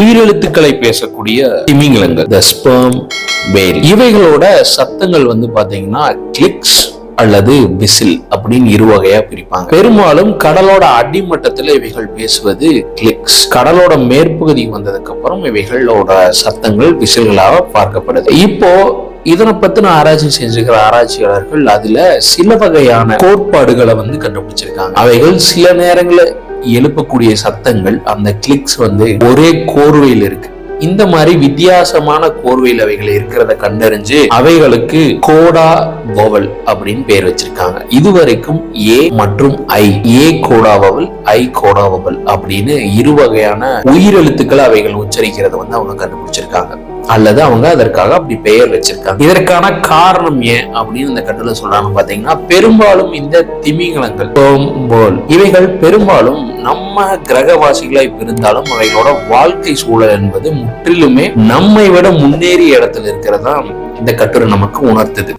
உயிரெழுத்துக்களை பேசக்கூடிய திமிங்கலங்கள். த ஸ்பெர்ம் வேல் இவைகளோட சத்தங்கள் வந்து பாத்தீங்கன்னா கிளிக்ஸ் அல்லது விசில் அப்படின்னு இரு வகையா பிரிப்பாங்க. பெரும்பாலும் கடலோட அடிமட்டத்துல இவைகள் பேசுவது கிளிக்ஸ் கடலோட மேற்பகுதி வந்ததுக்கு அப்புறம் இவைகளோட சத்தங்கள் விசில்களாக பார்க்கப்படுது. இப்போ இதனை பத்தின ஆராய்ச்சி செஞ்சுக்கிற ஆராய்ச்சியாளர்கள் அதுல சில வகையான கோட்பாடுகளை வந்து கண்டுபிடிச்சிருக்காங்க. அவைகள் சில நேரங்களில் எழுப்பக்கூடிய சத்தங்கள் அந்த கிளிக்ஸ் வந்து ஒரே கோர்வையில் இருக்கு. இந்த மாதிரி வித்தியாசமான கோர்வையில் அவைகள் இருக்கிறத கண்டறிஞ்சு அவைகளுக்கு கோடா வவல் அப்படின்னு பேர் வச்சிருக்காங்க. இதுவரைக்கும் ஏ மற்றும் ஐ ஏ கோடா வவல் ஐ கோடா வவல் அப்படின்னு இரு வகையான உயிரெழுத்துக்களை அவைகள் உச்சரிக்கிறத வந்து அவங்க கண்டுபிடிச்சிருக்காங்க. அல்லது அவங்க அதற்காக அப்படி பெயர் வச்சிருக்காங்க. இதற்கான காரணம் ஏன் அப்படின்னு இந்த கட்டுரை சொல்றாங்க பாத்தீங்கன்னா பெரும்பாலும் இந்த திமிங்கலங்கள் போல் இவைகள் பெரும்பாலும் நம்ம கிரகவாசிகளா இப்ப இருந்தாலும் அவைகளோட வாழ்க்கை சூழல் என்பது முற்றிலுமே நம்மை விட முன்னேறிய இடத்துல இருக்கிறதா இந்த கட்டுரை நமக்கு உணர்த்துது.